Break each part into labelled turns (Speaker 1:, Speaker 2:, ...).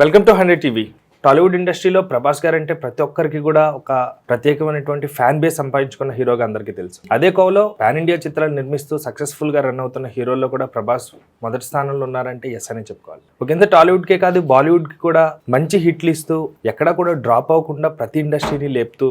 Speaker 1: Welcome to hundred TV Tollywood ఇండస్ట్రీలో ప్రభాస్ గారు అంటే ప్రతి ఒక్కరికి కూడా ఒక ప్రత్యేకమైనటువంటి ఫ్యాన్ బేస్ సంపాదించుకున్న హీరోగా అందరికీ తెలుసు. అదే కోవలో పాన్ ఇండియా చిత్రాలు నిర్మిస్తూ సక్సెస్ఫుల్గా రన్ అవుతున్న హీరోల్లో కూడా ప్రభాస్ మొదటి స్థానంలో ఉన్నారంటే ఎస్ అని చెప్పుకోవాలి. ఒకంత టాలీవుడ్ కే కాదు బాలీవుడ్కి కూడా మంచి హిట్లు ఇస్తూ ఎక్కడా కూడా డ్రాప్ అవ్వకుండా ప్రతి ఇండస్ట్రీని లేపుతూ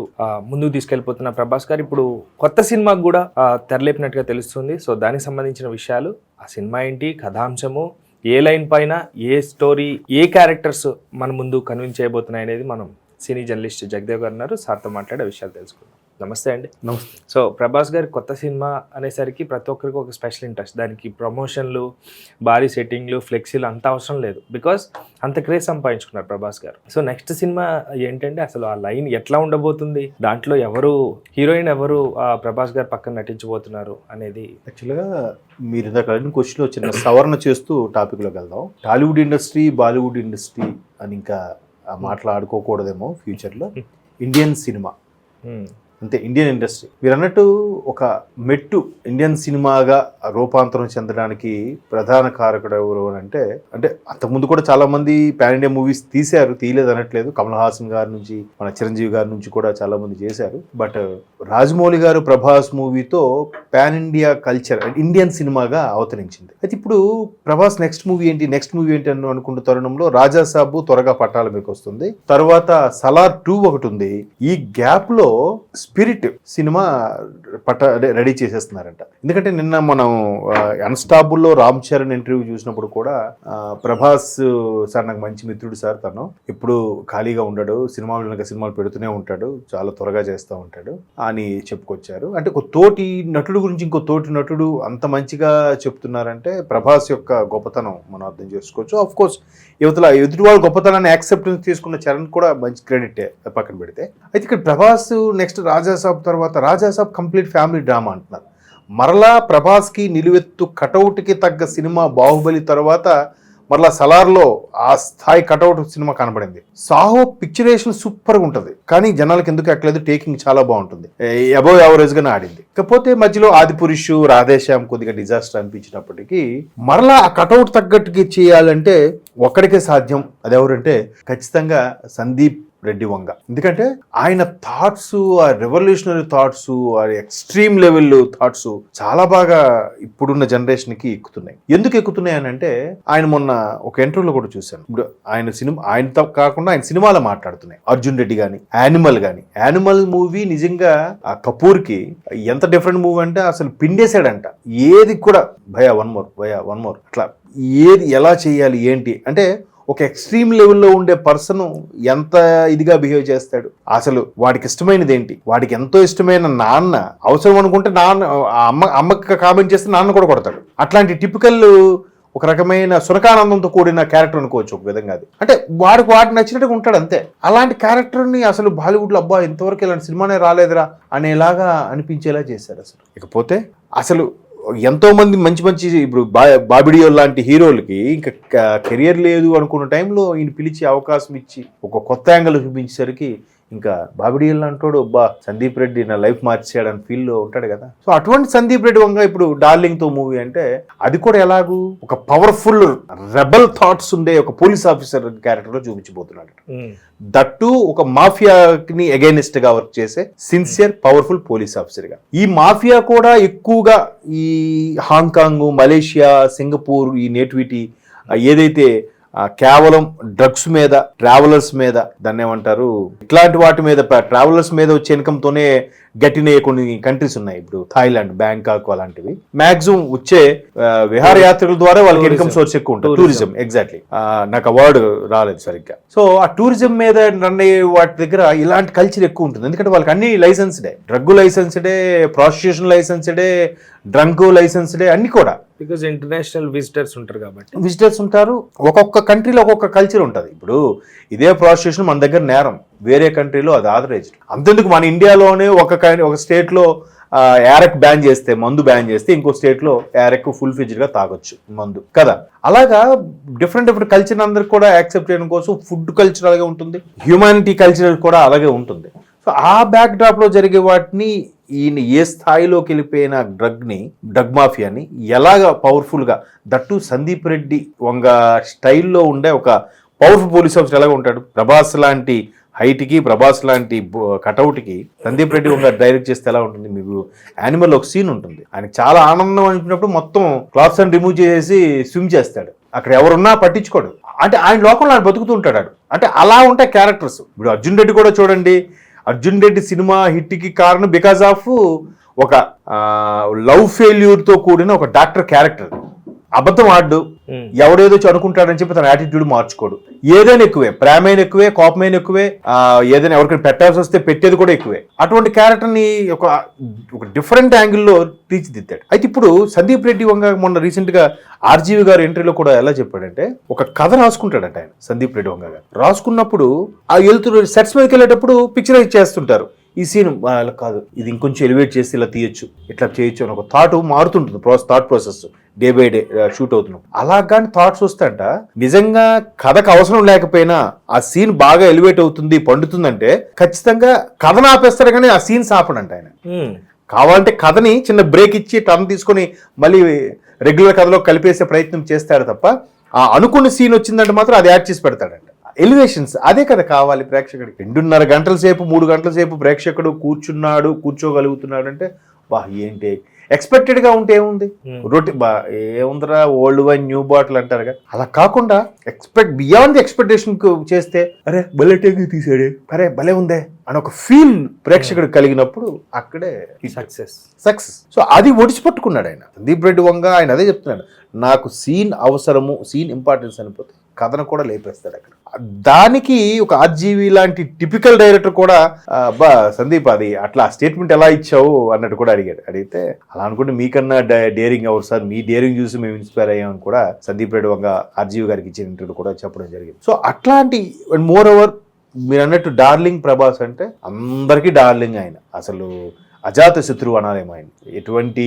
Speaker 1: ముందుకు తీసుకెళ్ళిపోతున్న ప్రభాస్ గారు ఇప్పుడు కొత్త సినిమాకు కూడా తెరలేపినట్టుగా తెలుస్తుంది. సో దానికి సంబంధించిన విషయాలు ఆ సినిమా ఏంటి కథాంశము ఏ లైన్ పైన ఏ స్టోరీ ఏ క్యారెక్టర్స్ మన ముందు కన్విన్స్ చేయబోతున్నాయి అనేది మనం సినీ జర్నలిస్ట్ జగదేవ్ గారు ఉన్నారు. సార్తో మాట్లాడే విషయాలు తెలుసుకుందాం. నమస్తే అండి.
Speaker 2: నమస్తే.
Speaker 1: సో ప్రభాస్ గారి కొత్త సినిమా అనేసరికి ప్రతి ఒక్కరికి ఒక స్పెషల్ ఇంట్రెస్ట్. దానికి ప్రమోషన్లు భారీ సెట్టింగ్లు ఫ్లెక్సీలు అంత అవసరం లేదు. బికాస్ అంత క్రేజ్ సంపాదించుకున్నారు ప్రభాస్ గారు. సో నెక్స్ట్ సినిమా ఏంటంటే అసలు ఆ లైన్ ఎట్లా ఉండబోతుంది? దాంట్లో ఎవరు హీరోయిన్ ఎవరు ఆ ప్రభాస్ గారు పక్కన నటించబోతున్నారు అనేది
Speaker 2: యాక్చువల్గా మీరు ఇందాక అడిగిన క్వశ్చన్లో చిన్న సవరణ చేస్తూ టాపిక్లోకి వెళ్దాం. టాలీవుడ్ ఇండస్ట్రీ బాలీవుడ్ ఇండస్ట్రీ అని ఇంకా ఆ మాటలు ఆడుకోకూడదేమో ఫ్యూచర్లో ఇండియన్ సినిమా. అంతే ఇండియన్ ఇండస్ట్రీ మీరు అన్నట్టు ఒక మెట్టు ఇండియన్ సినిమాగా రూపాంతరం చెందడానికి ప్రధాన కారకుడు ఎవరు అని అంటే అంటే అంతకుముందు కూడా చాలా మంది పాన్ ఇండియా మూవీస్ తీశారు తీయలేదు అనట్లేదు. కమల్ హాసన్ గారి నుంచి మన చిరంజీవి గారి నుంచి కూడా చాలా మంది చేశారు. బట్ రాజమౌళి గారు ప్రభాస్ మూవీతో పాన్ ఇండియా కల్చర్ ఇండియన్ సినిమాగా అవతరించింది. అయితే ఇప్పుడు ప్రభాస్ నెక్స్ట్ మూవీ ఏంటి నెక్స్ట్ మూవీ ఏంటి అని అనుకున్న తరుణంలో రాజాసాబు త్వరగా పట్టాల మీకు వస్తుంది. తర్వాత సలార్ టూ ఒకటి ఉంది. ఈ గ్యాప్లో స్పిరిట్ సినిమా పట రెడీ చేసేస్తున్నారంట. ఎందుకంటే నిన్న మనం అన్స్టాబుల్లో రామ్ చరణ్ ఇంటర్వ్యూ చూసినప్పుడు కూడా ప్రభాస్ సార్ నాకు మంచి మిత్రుడు సార్ తను. ఎప్పుడు ఖాళీగా ఉండడు సినిమాలు వెనక సినిమాలు పెడుతూనే ఉంటాడు చాలా త్వరగా చేస్తూ ఉంటాడు అని చెప్పుకొచ్చారు. అంటే ఒక తోటి నటుడు గురించి ఇంకో తోటి నటుడు అంత మంచిగా చెప్తున్నారంటే ప్రభాస్ యొక్క గొప్పతనం మనం అర్థం చేసుకోవచ్చు. ఆఫ్ కోర్స్ యువతల ఎదుటి వాళ్ళ గొప్పతనాన్ని యాక్సెప్టెన్స్ తీసుకున్న చరణ్ కూడా మంచి క్రెడిట్ పక్కన పెడితే. అయితే ఇక్కడ ప్రభాస్ నెక్స్ట్ రాజాసాబ్ తర్వాత రాజాసాబ్ కంప్లీట్ ఫ్యామిలీ డ్రామా అంటున్నారు. మరలా ప్రభాస్కి నిలువెత్తు కటౌట్కి తగ్గ సినిమా బాహుబలి తర్వాత మరలా సలార్లో ఆ స్థాయి కటౌట్ సినిమా కనబడింది. సాహో పిక్చరేషన్ సూపర్గా ఉంటుంది. కానీ జనాలకు ఎందుకు ఎక్కలేదు? టేకింగ్ చాలా బాగుంటుంది. అబౌవ్ యావరేజ్గానే ఆడింది. కాకపోతే మధ్యలో ఆదిపురుషు రాధేశ్యామ్ కొద్దిగా డిజాస్టర్ అనిపించినప్పటికీ మరలా ఆ కటౌట్ తగ్గట్టుకి చేయాలంటే ఒక్కడికే సాధ్యం. అదెవరంటే ఖచ్చితంగా సందీప్ రెడ్డి వంగ. ఎందుకంటే ఆయన థాట్స్ ఆ రెవల్యూషనరీ థాట్స్ ఆ ఎక్స్ట్రీమ్ లెవెల్ థాట్స్ చాలా బాగా ఇప్పుడున్న జనరేషన్కి ఎక్కుతున్నాయి. ఎందుకు ఎక్కుతున్నాయి అని అంటే ఆయన మొన్న ఒక ఇంటర్వ్యూలో కూడా చూశాను. ఇప్పుడు ఆయన సినిమా ఆయనతో కాకుండా ఆయన సినిమాలో మాట్లాడుతున్నాయి. అర్జున్ రెడ్డి గాని యానిమల్ గాని. యానిమల్ మూవీ నిజంగా ఆ కపూర్కి ఎంత డిఫరెంట్ మూవీ అంటే అసలు పిండేశాడంట. ఏది కూడా భయా వన్ మోర్ భయా వన్ మోర్ అట్లా ఏది ఎలా చేయాలి ఏంటి? అంటే ఒక ఎక్స్ట్రీమ్ లెవెల్లో ఉండే పర్సన్ ఎంత ఇదిగా బిహేవ్ చేస్తాడు? అసలు వాడికి ఇష్టమైనది ఏంటి? వాడికి ఎంతో ఇష్టమైన నాన్న అవసరం అనుకుంటే నాన్న అమ్మ అమ్మకి కామెంట్ చేస్తే నాన్న కూడా కొడతాడు. అట్లాంటి టిపికల్ ఒక రకమైన సునకానందంతో కూడిన క్యారెక్టర్ అనుకోవచ్చు ఒక విధంగా అది. అంటే వాడికి వాడికి నచ్చినట్టుగా ఉంటాడు అంతే. అలాంటి క్యారెక్టర్ని అసలు బాలీవుడ్లో అబ్బా ఇంతవరకు ఇలాంటి సినిమానే రాలేదురా అనేలాగా అనిపించేలా చేశారు అసలు. ఇకపోతే? అసలు ఎంతోమంది మంచి మంచి ఇప్పుడు బా బాబిడియో లాంటి హీరోలకి ఇంకా కెరియర్ లేదు అనుకున్న టైంలో ఈయన పిలిచి అవకాశం ఇచ్చి ఒక కొత్త యాంగిల్ చూపించేసరికి ఇంకా బాబిడియల్ అంటాడు బా సందీప్ రెడ్డి నా లైఫ్ మార్చాడని ఫీల్లో ఉంటాడు కదా. సో అటువంటి సందీప్ రెడ్డి వంగ ఇప్పుడు డార్లింగ్తో మూవీ అంటే అది కూడా ఎలాగూ ఒక పవర్ఫుల్ రెబల్ థాట్స్ ఉండే ఒక పోలీస్ ఆఫీసర్ క్యారెక్టర్లో చూపించబోతున్నాడు. దట్టు ఒక మాఫియాని అగైనిస్ట్గా వర్క్ చేసే సిన్సియర్ పవర్ఫుల్ పోలీస్ ఆఫీసర్గా ఈ మాఫియా కూడా ఎక్కువగా ఈ హాంకాంగ్ మలేషియా సింగపూర్ ఈ నేటివిటీ ఏదైతే కేవలం డ్రగ్స్ మీద ట్రావెలర్స్ మీద దాన్ని ఏమంటారు ఇట్లాంటి వాటి మీద ట్రావెలర్స్ మీద వచ్చే ఇన్కమ్ తోనే గట్టిన కొన్ని కంట్రీస్ ఉన్నాయి. ఇప్పుడు థాయిలాండ్ బ్యాంకాక్ అలాంటివి. మాక్సిమం వచ్చే ఆ, విహారయాత్రికుల ద్వారా వాళ్ళకి. ఇన్కమ్ సోర్స్ ఎక్కువ ఉంటుంది. టూరిజం ఎగ్జాక్ట్లీ నాకు అవార్డు రాలేదు సరిగ్గా. సో ఆ టూరిజం మీద రన్ అయ్యే వాటి దగ్గర ఇలాంటి కల్చర్ ఎక్కువ ఉంటుంది. ఎందుకంటే వాళ్ళకి అన్ని లైసెన్స్డే డ్రగ్ లైసెన్స్డే ప్రాస్టిట్యూషన్ లైసెన్స్డే డ్రంక్ లైసెన్స్డే అన్ని కూడా.
Speaker 1: బికాజ్ ఇంటర్నేషనల్ విజిటర్స్ ఉంటారు కాబట్టి.
Speaker 2: విజిటర్స్ ఉంటారు. ఒక్కొక్క కంట్రీలో ఒక్కొక్క కల్చర్ ఉంటుంది. ఇప్పుడు ఇదే ప్రాస్టిట్యూషన్ మన దగ్గర నేరం. వేరే కంట్రీలో అది ఆథరైజ్డ్. అంతెందుకు మన ఇండియాలోనే ఒక ఒక స్టేట్లో యారక్ బ్యాన్ చేస్తే మందు బ్యాన్ చేస్తే ఇంకో స్టేట్లో యారక్ ఫుల్గా తాగొచ్చు మందు. కదా? అలాగా డిఫరెంట్ డిఫరెంట్ కల్చర్ అందరికి కూడా యాక్సెప్ట్ చేయడం కోసం ఫుడ్ కల్చర్ అలాగే ఉంటుంది. హ్యూమానిటీ కల్చర్ కూడా అలాగే ఉంటుంది. సో ఆ బ్యాక్ డ్రాప్లో జరిగే వాటిని ఈయన ఏ స్థాయిలోకి వెళ్ళిపోయిన డ్రగ్ని డ్రగ్ మాఫియాని ఎలాగ పవర్ఫుల్గా దట్టు సందీప్ రెడ్డి వంగ స్టైల్లో ఉండే ఒక పవర్ఫుల్ పోలీస్ ఆఫీసర్ ఎలాగ ఉంటాడు. ప్రభాస్ లాంటి హైట్కి ప్రభాస్ లాంటి కటౌట్కి సందీప్ రెడ్డి ఒక డైరెక్ట్ చేస్తే ఎలా ఉంటుంది? మీకు యానిమల్ ఒక సీన్ ఉంటుంది. ఆయన చాలా ఆనందం అనిపినప్పుడు మొత్తం క్లాత్స్ అని రిమూవ్ చేసి స్విమ్ చేస్తాడు. అక్కడ ఎవరున్నా పట్టించుకోడు. అంటే ఆయన లోకంలో ఆయన బతుకుతూ ఉంటాడు అంటే అలా ఉంటాయి క్యారెక్టర్స్ ఇప్పుడు అర్జున్ రెడ్డి కూడా చూడండి. అర్జున్ రెడ్డి సినిమా హిట్కి కారణం బికాజ్ ఆఫ్ ఒక లవ్ ఫెయిల్యూర్తో కూడిన ఒక డాక్టర్ క్యారెక్టర్ అబద్ధం ఆడు. ఎవడేదో అనుకుంటాడని చెప్పి తన యాటిట్యూడ్ మార్చుకోడు. ఏదైనా ఎక్కువే ప్రేమైన ఎక్కువే కోపమైన ఎక్కువే ఏదైనా ఎవరికైనా పెట్టాల్సి వస్తే పెట్టేది కూడా ఎక్కువే. అటువంటి క్యారెక్టర్ని ఒక ఒక డిఫరెంట్ యాంగిల్లో తీర్చిదిద్దాడు. అయితే ఇప్పుడు సందీప్ రెడ్డి వంగ మొన్న రీసెంట్గా ఆర్జీవి గారు ఎంట్రీలో కూడా ఎలా చెప్పాడంటే ఒక కథ రాసుకుంటాడంట ఆయన సందీప్ రెడ్డి వంగ గారు. రాసుకున్నప్పుడు ఆ వెళ్తున్న సెట్స్ మీదకి వెళ్ళేటప్పుడు పిక్చరైజ్ చేస్తుంటారు. ఈ సీన్ అలా కాదు. ఇది ఇంకొంచెం ఎలివేట్ చేసి ఇలా తీయొచ్చు. ఇట్లా చేయొచ్చు అని ఒక థాట్ మారుతుంటుంది process thought process day by day shoot అవుతున్నాం. అలా కానీ థాట్స్ వస్తాయంట. నిజంగా కథకు అవసరం లేకపోయినా ఆ సీన్ బాగా ఎలివేట్ అవుతుంది పండుతుందంటే ఖచ్చితంగా కథను ఆపేస్తారు కానీ ఆ సీన్స్ ఆపడంట ఆయన. కావాలంటే కథని చిన్న బ్రేక్ ఇచ్చి టర్న్ తీసుకొని మళ్ళీ రెగ్యులర్ కథలో కలిపేసే ప్రయత్నం చేస్తాడు తప్ప ఆ అనుకున్న సీన్ వచ్చిందంటే మాత్రం అది యాడ్ చేసి పెడతాడంట. ఎలివేషన్స్ అదే కదా కావాలి ప్రేక్షకుడికి. రెండున్నర గంటల సేపు మూడు గంటల సేపు ప్రేక్షకుడు కూర్చున్నాడు కూర్చోగలుగుతున్నాడు అంటే బా ఏంటి? ఎక్స్పెక్టెడ్గా ఉంటే ఏముంది?
Speaker 1: Hmm.
Speaker 2: రొట్టి బా ఏముందిరా ఓల్డ్ వైన్ న్యూ బాటిల్ అంటారుగా అలా కాకుండా ఎక్స్పెక్ట్ బియాండ్ ది ఎక్స్పెక్టేషన్ చేస్తే అరే భలే టేక్ తీసాడే. అరే భలే ఉందే అని ఒక ఫీల్ ప్రేక్షకుడు కలిగినప్పుడు అక్కడే
Speaker 1: సక్సెస్
Speaker 2: సక్సెస్ సో అది ఒడిచిపట్టుకున్నాడు ఆయన. సందీప్ రెడ్డి వంగ ఆయన అదే చెప్తున్నాడు. నాకు సీన్ అవసరము సీన్ ఇంపార్టెన్స్ అనిపోతే కథను కూడా లేపేస్తాడు అక్కడ. దానికి ఒక ఆర్జీవి లాంటి టిపికల్ డైరెక్టర్ కూడా అబ్బా సందీప్ అది అట్లా స్టేట్మెంట్ ఎలా ఇచ్చావు అన్నట్టు కూడా అడిగాడు. అడిగితే అలా అనుకుంటే మీకన్నా డేరింగ్ అవర్ సార్? మీ డేరింగ్ చూసి మేము ఇన్స్పైర్ అయ్యామని కూడా సందీప్ రెడ్డి వంగ ఆర్జీవి గారికి ఇచ్చిన ఇంటర్వ్యూ కూడా చెప్పడం జరిగింది. సో అట్లాంటి మోర్ ఓవర్ మీరు అన్నట్టు డార్లింగ్ ప్రభాస్ అంటే అందరికీ డార్లింగ్ ఆయన. అసలు అజాత శత్రువు అనాలేమో ఆయన. ఎటువంటి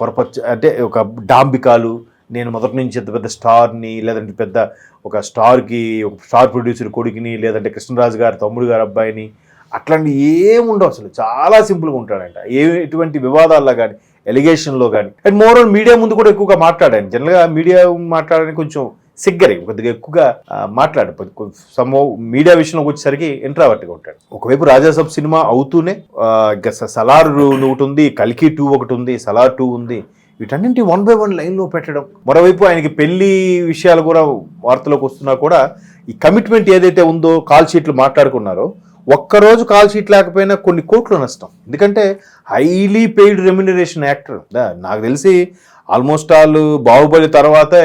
Speaker 2: పొరపచ్చ అంటే ఒక డాంబికాలు నేను మొదటి నుంచి ఎంత పెద్ద స్టార్ని లేదంటే పెద్ద ఒక స్టార్కి ఒక స్టార్ ప్రొడ్యూసర్ కొడుకుని లేదంటే కృష్ణరాజు గారి తమ్ముడు గారి అబ్బాయిని అట్లాంటి ఏముండవు అసలు. చాలా సింపుల్గా ఉంటాడంట. ఏ ఎటువంటి వివాదాల్లో కానీ ఎలిగేషన్లో కానీ. అండ్ మోర్ మీడియా ముందు కూడా ఎక్కువగా మాట్లాడాను. జనరల్గా మీడియా మాట్లాడడానికి కొంచెం సిగ్గరి. కొద్దిగా ఎక్కువగా ఆ, మాట్లాడు. సమ్మో మీడియా విషయంలోకి వచ్చేసరికి ఇంట్రావర్ట్గా ఉంటాడు. ఒకవైపు రాజాసాబ్ సినిమా అవుతూనే ఇంకా స- సలార్ ఒకటి ఉంది కల్కి టూ ఒకటి ఉంది సలార్ టూ ఉంది. వీటన్నింటి వన్ బై వన్ లైన్లో పెట్టడం. మరోవైపు ఆయనకి పెళ్ళి విషయాలు కూడా వార్తలోకి వస్తున్నా కూడా ఈ కమిట్మెంట్ ఏదైతే ఉందో కాల్ షీట్లు మాట్లాడుకున్నారో ఒక్కరోజు కాల్ షీట్ లేకపోయినా కొన్ని కోట్లు నష్టం. ఎందుకంటే హైలీ పెయిడ్ రెమ్యునరేషన్ యాక్టర్ నాకు తెలిసి ఆల్మోస్ట్ ఆల్ బాహుబలి తర్వాతే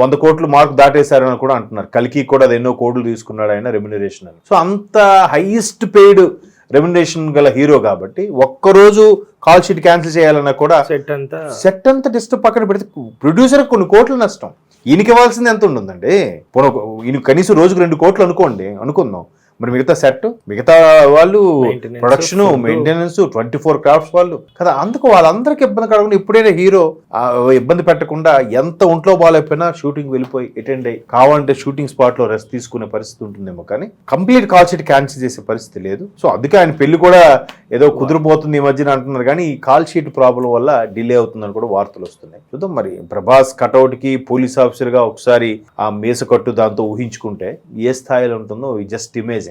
Speaker 2: వంద కోట్లు మార్క్ దాటేశారని కూడా అంటున్నారు. కలికి కూడా అది ఎన్నో కోట్లు తీసుకున్నాడు ఆయన రెమ్యునరేషన్ అని. సో అంత హైయెస్ట్ పెయిడ్ రెమ్యునరేషన్ గల హీరో కాబట్టి ఒక్కరోజు కాల్ షీట్ క్యాన్సిల్ చేయాలన్నా కూడా
Speaker 1: సెట్ అంతా
Speaker 2: సెట్ అంతా డిస్టర్బ్ పక్కన పెడితే ప్రొడ్యూసర్ కొన్ని కోట్ల నష్టం. ఈయనకి ఇవ్వాల్సింది ఎంత ఉంటుందండి? ఒక- ఈయన కనీసం రోజుకు రెండు కోట్లు అనుకోండి అనుకుందాం. మరి మిగతా సెట్ మిగతా వాళ్ళు production. Maintenance twenty four crafts వాళ్ళు. కదా అందుకు వాళ్ళందరికీ ఇబ్బంది కలగకుండా ఇప్పుడైనా హీరో ఇబ్బంది పెట్టకుండా ఎంత ఒంట్లో బాగాలేకపోయినా షూటింగ్ వెళ్ళిపోయి అటెండ్ అయ్యి కావాలంటే షూటింగ్ స్పాట్లో రెస్ట్ తీసుకునే పరిస్థితి ఉంటుందేమో కానీ కంప్లీట్ కాల్ షీట్ క్యాన్సిల్ చేసే పరిస్థితి లేదు. సో అందుకే ఆయన పెళ్ళి కూడా ఏదో కుదిరిపోతుంది ఈ మధ్యన అంటున్నారు కానీ ఈ కాల్ షీట్ ప్రాబ్లం వల్ల డిలే అవుతుందని కూడా వార్తలు వస్తున్నాయి. చూద్దాం మరి ప్రభాస్ కటౌట్కి పోలీస్ ఆఫీసర్గా ఒకసారి ఆ మేస కట్టు దాంతో ఊహించుకుంటే ఏ స్థాయిలో ఉంటుందో జస్ట్ ఇమేజింగ్